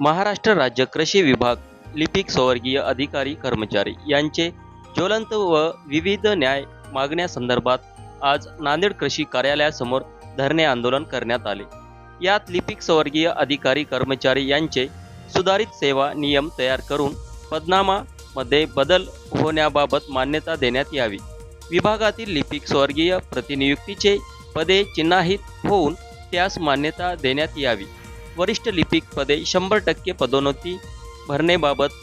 महाराष्ट्र राज्य कृषी विभाग लिपिक स्वर्गीय अधिकारी कर्मचारी यांचे ज्वलंत व विविध न्याय मागण्यासंदर्भात आज नांदेड कृषी कार्यालयासमोर धरणे आंदोलन करण्यात आले. यात लिपिक स्वर्गीय अधिकारी कर्मचारी यांचे सुधारित सेवा नियम तयार करून पदनामामध्ये बदल होण्याबाबत मान्यता देण्यात यावी. विभागातील लिपिक स्वर्गीय प्रतिनियुक्तीचे पदे चिन्हाहित होऊन त्यास मान्यता देण्यात यावी. वरिष्ठ लिपिक पदे शंभर टक्के पदोन्नती भरण्याबाबत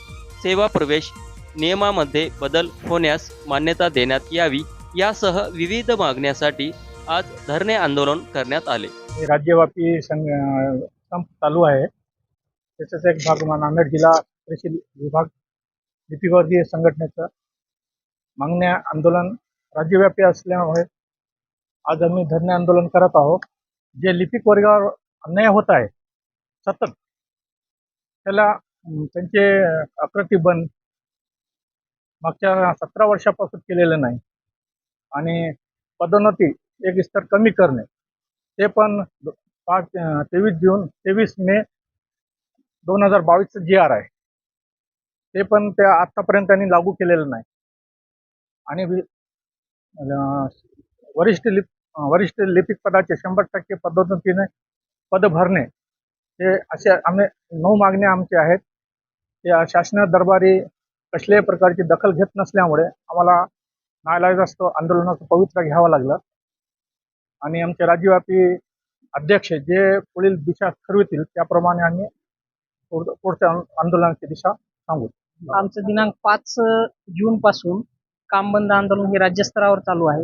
सेवा प्रवेश नियमामध्ये बदल होण्यास मान्यता देण्यात यावी यासह विविध मागण्यासाठी आज धरणे आंदोलन करण्यात आले. हे राज्यव्यापी संघ संप चालू आहे. त्याचाच एक भाग नांदेड जिल्हा कृषी विभाग लिपिवर्गीय संघटनेचं मागण्या आंदोलन राज्यव्यापी असल्यामुळे आज आम्ही धरणे आंदोलन करत आहोत. जे लिपिक वर्गावर अन्याय होत आहे सतत. त्याला त्यांचे अप्रतिबंध मागच्या सतरा वर्षापासून केलेलं नाही. आणि पदोन्नती एक स्तर कमी करणे ते पण पाच तेवीस जून तेवीस मे दोन हजार बावीसचं जी आर आहे. ते पण त्या आत्तापर्यंत त्यांनी लागू केलेलं नाही. आणि वरिष्ठ लिप वरिष्ठ लिपिक पदाचे शंभर टक्के पदोन्नतीने पद भरणे हे असे आम्ही नऊ मागण्या आमच्या आहेत. या शासना दरबारी कसल्याही प्रकारची दखल घेत नसल्यामुळे आम्हाला नाईलाजास्तव आंदोलनाचं पवित्र घ्यावं लागलं. आणि आमचे राज्यव्यापी अध्यक्ष जे पुढील दिशा ठरवितील त्याप्रमाणे आम्ही पुढच्या आंदोलनाची दिशा सांगू. आमचं दिनांक पाच जून पासून काम बंद आंदोलन हे राज्यस्तरावर चालू आहे.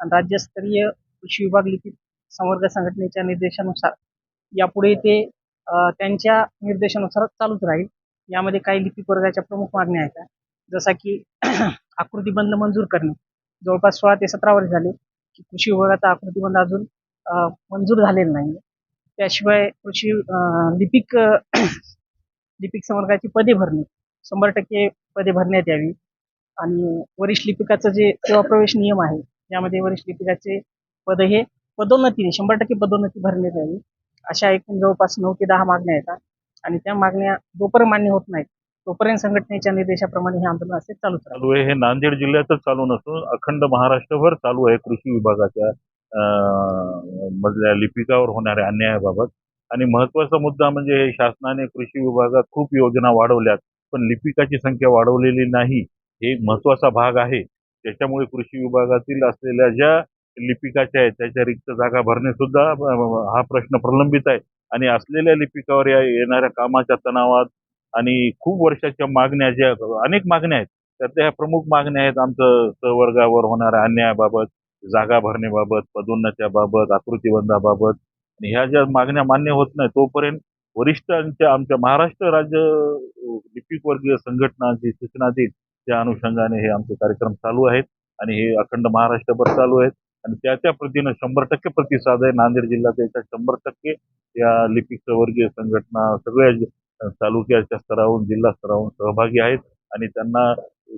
आणि राज्यस्तरीय कृषी विभाग लिखित संवर्ग संघटनेच्या निर्देशानुसार यापुढे ते त्यांच्या निर्देशानुसार चालूच राहील. यामध्ये काही लिपिक वर्गाच्या प्रमुख मागण्या आहेत. जसा की आकृतीबंध मंजूर करणे. जवळपास सोळा ते सतरा वर्ष झाले की कृषी विभागाचा आकृतीबंध अजून मंजूर झालेला नाही त्याशिवाय कृषी लिपिक लिपिक संवर्गाची पदे भरणे. शंभर टक्के पदे भरण्यात यावी. आणि वरिष्ठ लिपिकाचं जे सेवा प्रवेश नियम आहे यामध्ये वरिष्ठ लिपिकाचे पद हे पदोन्नतीने शंभर टक्के पदोन्नती भरण्यात यावी. अशा एकूण जवळपास नऊ ते दहा मागण्या येतात. आणि त्या मागण्या जोपर्यंत मान्य होत नाहीत तोपर्यंत संघटनेच्या निर्देशाप्रमाणे हे आंदोलन असे चालू चालू आहे. हे नांदेड जिल्ह्यातच चालू नसून अखंड महाराष्ट्रभर चालू आहे कृषी विभागाच्या मधल्या लिपिकावर होणाऱ्या अन्यायाबाबत. आणि महत्त्वाचा मुद्दा म्हणजे शासनाने कृषी विभागात खूप योजना वाढवल्यात पण लिपिकाची संख्या वाढवलेली नाही. हे एक महत्त्वाचा भाग आहे. त्याच्यामुळे कृषी विभागातील असलेल्या ज्या लिपिकाच्या आहेत त्याच्या रिक्त जागा भरणे सुद्धा हा प्रश्न प्रलंबित आहे. आणि असलेल्या लिपिकावर या येणाऱ्या कामाच्या तणावात आणि खूप वर्षाच्या मागण्या ज्या अनेक मागण्या आहेत. त्यातल्या ह्या प्रमुख मागण्या आहेत आमचं सहवर्गावर होणाऱ्या अन्यायाबाबत जागा भरण्याबाबत पदोन्नत्याबाबत आकृतीबंधाबाबत. आणि ह्या ज्या मागण्या मान्य होत नाही तोपर्यंत वरिष्ठांच्या आमच्या महाराष्ट्र राज्य लिपिक वर्गीय संघटनाची सूचना देईल. त्या अनुषंगाने हे आमचे कार्यक्रम चालू आहेत. आणि हे अखंड महाराष्ट्रभर चालू आहेत. आणि त्या त्या प्रतीनं शंभर टक्के प्रतिसाद आहे. नांदेड जिल्ह्यात याच्या शंभर टक्के या लिपिक वर्गीय संघटना सगळ्या तालुक्याच्या स्तरावरून जिल्हा स्तरावरून सहभागी आहेत आणि त्यांना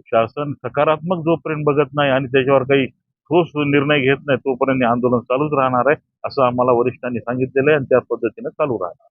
शासन सकारात्मक जोपर्यंत बघत नाही आणि त्याच्यावर काही ठोस निर्णय घेत नाही तोपर्यंत आंदोलन चालूच राहणार आहे असं आम्हाला वरिष्ठांनी सांगितलेलं आहे आणि त्या पद्धतीनं चालू राहणार